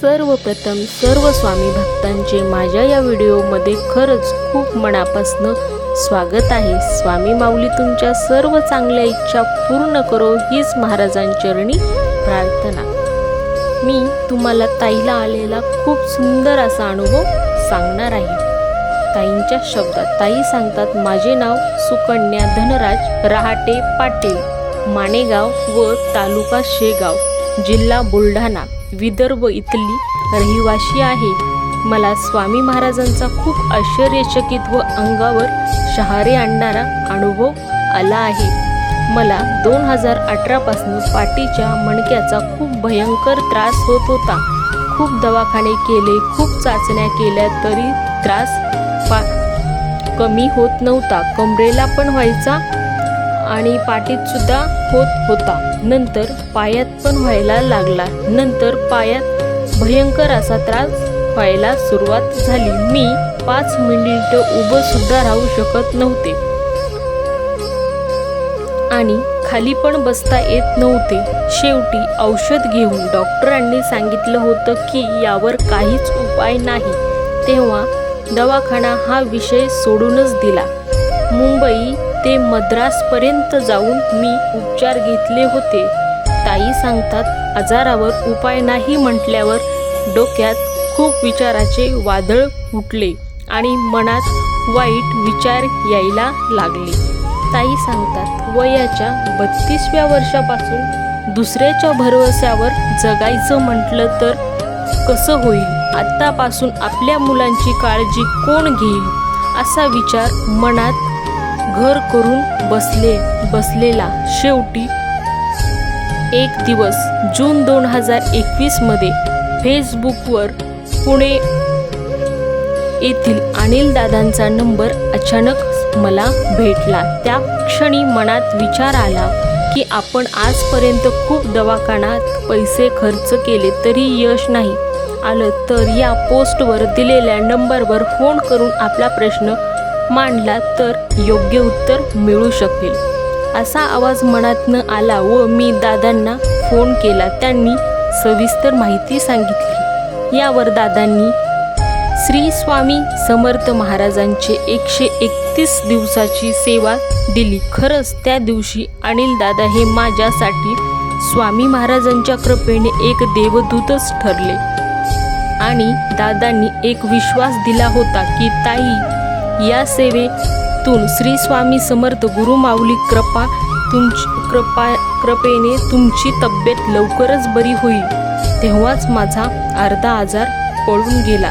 सर्वप्रथम सर्व स्वामी भक्तांचे माझ्या या व्हिडिओमध्ये खरंच खूप मनापासनं स्वागत आहे. स्वामी माऊली तुमच्या सर्व चांगल्या इच्छा पूर्ण करो हीच महाराजांचरणी प्रार्थना. मी तुम्हाला ताईला आलेला खूप सुंदर असा अनुभव सांगणार आहे. ताईंच्या शब्दात ताई सांगतात माझे नाव सुकन्या धनराज रहाटे पाटील माणेगाव व तालुका शेगाव. जिल्हा बुलढाणा विदर्भ इथली रहिवाशी आहे. मला स्वामी महाराजांचा खूप आश्चर्यचकित व अंगावर शहारे आणणारा अनुभव आला आहे. मला दोन हजार अठरापासून पाठीच्या मणक्याचा खूप भयंकर त्रास होत होता. खूप दवाखाने केले खूप चाचण्या केल्या तरी त्रास पा कमी होत नव्हता. कमरेला पण व्हायचा आणि पाठीत सुद्धा होत होता. नंतर पायात पण व्हायला लागला. नंतर पायात भयंकर असा त्रास व्हायला सुरुवात झाली. मी पाच मिनिटं उभं सुद्धा राहू शकत नव्हते. आणि खाली पण बसता येत नव्हते. शेवटी औषध घेऊन डॉक्टरांनी सांगितलं होतं की यावर काहीच उपाय नाही. तेव्हा दवाखाना हा विषय सोडूनच दिला. मुंबई ते मद्रासपर्यंत जाऊन मी उपचार घेतले होते. ताई सांगतात आजारावर उपाय नाही म्हटल्यावर डोक्यात खूप विचाराचे वादळ उठले आणि मनात वाईट विचार यायला लागले. ताई सांगतात वयाच्या बत्तीसव्या वर्षापासून दुसऱ्याच्या भरवशावर जगायचं म्हटलं तर कसं होईल? आत्तापासून आपल्या मुलांची काळजी कोण घेईल? असा विचार मनात घर करून बसले बसलेला शेवटी. एक दिवस जून दोन हजार एकवीसमध्ये फेसबुकवर पुणे येथील अनिल दादांचा नंबर अचानक मला भेटला. त्या क्षणी मनात विचार आला की आपण आजपर्यंत खूप दवाखान्यात पैसे खर्च केले तरी यश नाही. आलं तर या पोस्टवर दिलेल्या नंबरवर फोन करून आपला प्रश्न मांडला तर योग्य उत्तर मिळू शकेल. असा आवाज मनातनं आला व मी दादांना फोन केला. त्यांनी सविस्तर माहिती सांगितली. यावर दादांनी श्री स्वामी समर्थ महाराजांचे एकशे एकतीस दिवसाची सेवा दिली. खरंच त्या दिवशी अनिल दादा हे माझ्यासाठी स्वामी महाराजांच्या कृपेने एक देवदूतच ठरले. आणि दादांनी एक विश्वास दिला होता की ताई या सेवेतून श्री स्वामी समर्थ गुरु माऊली कृपा तुमची कृपा कृपेने तुमची तब्येत लवकरच बरी होईल. तेव्हाच माझा अर्धा आजार पळून गेला.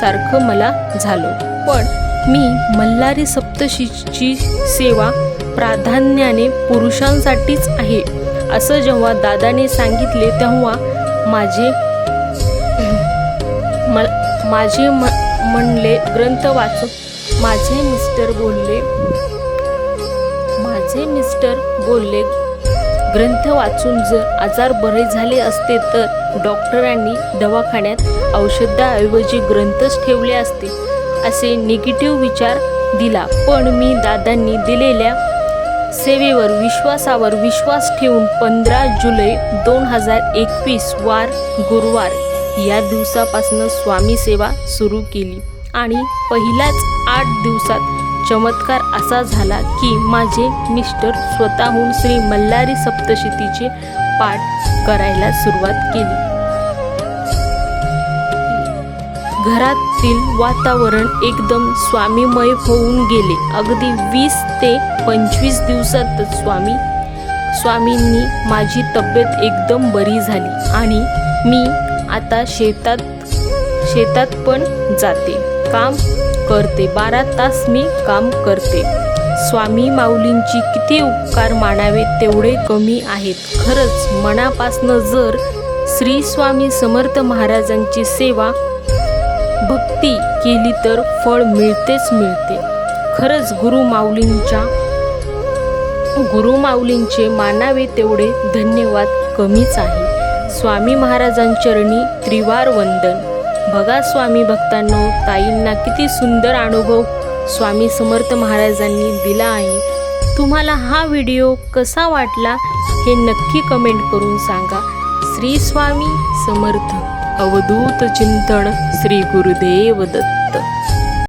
सारखं मला झालं. पण मी मल्हारी सप्तशीची सेवा प्राधान्याने पुरुषांसाठीच आहे. असं जेव्हा दादाने सांगितले तेव्हा माझे म- माझे म- म्हणले ग्रंथ वाचून माझे मिस्टर बोलले माझे मिस्टर बोलले ग्रंथ वाचून जर आजार बरे झाले असते तर डॉक्टरांनी दवाखान्यात औषधाऐवजी ग्रंथच ठेवले असते असे निगेटिव्ह विचार दिला. पण मी दादांनी दिलेल्या सेवेवर विश्वासावर विश्वास ठेवून पंधरा जुलै दोन हजार एकवीस वार गुरुवार या दिवसापासून स्वामी सेवा सुरू केली. आणि पहिल्याच आठ दिवसात चमत्कार असा झाला की माझे मिस्टर स्वतःहून श्री मल्हारी सप्तशतीचे पाठ करायला सुरुवात केली. घरातील वातावरण एकदम स्वामीमय होऊन गेले. अगदी वीस ते पंचवीस दिवसातच स्वामी स्वामींनी माझी तब्येत एकदम बरी झाली आणि मी आता शेतात शेतात पण जाते. काम करते. बारा तास मी काम करते. स्वामी माऊलींची किती उपकार मानावे तेवढे कमी आहेत. खरंच मनापासनं जर श्री स्वामी समर्थ महाराजांची सेवा भक्ती केली तर फळ मिळतेच मिळते. खरंच गुरु माऊलींच्या गुरु माऊलींचे मानावे तेवढे धन्यवाद कमीच आहे. स्वामी महाराजांचरणी त्रिवार वंदन. बघा स्वामी भक्तांनो ताईंना किती सुंदर अनुभव स्वामी समर्थ महाराजांनी दिला आहे. तुम्हाला हा व्हिडिओ कसा वाटला हे नक्की कमेंट करून सांगा. श्री स्वामी समर्थ अवधूत चिंतन श्री गुरुदेव दत्त.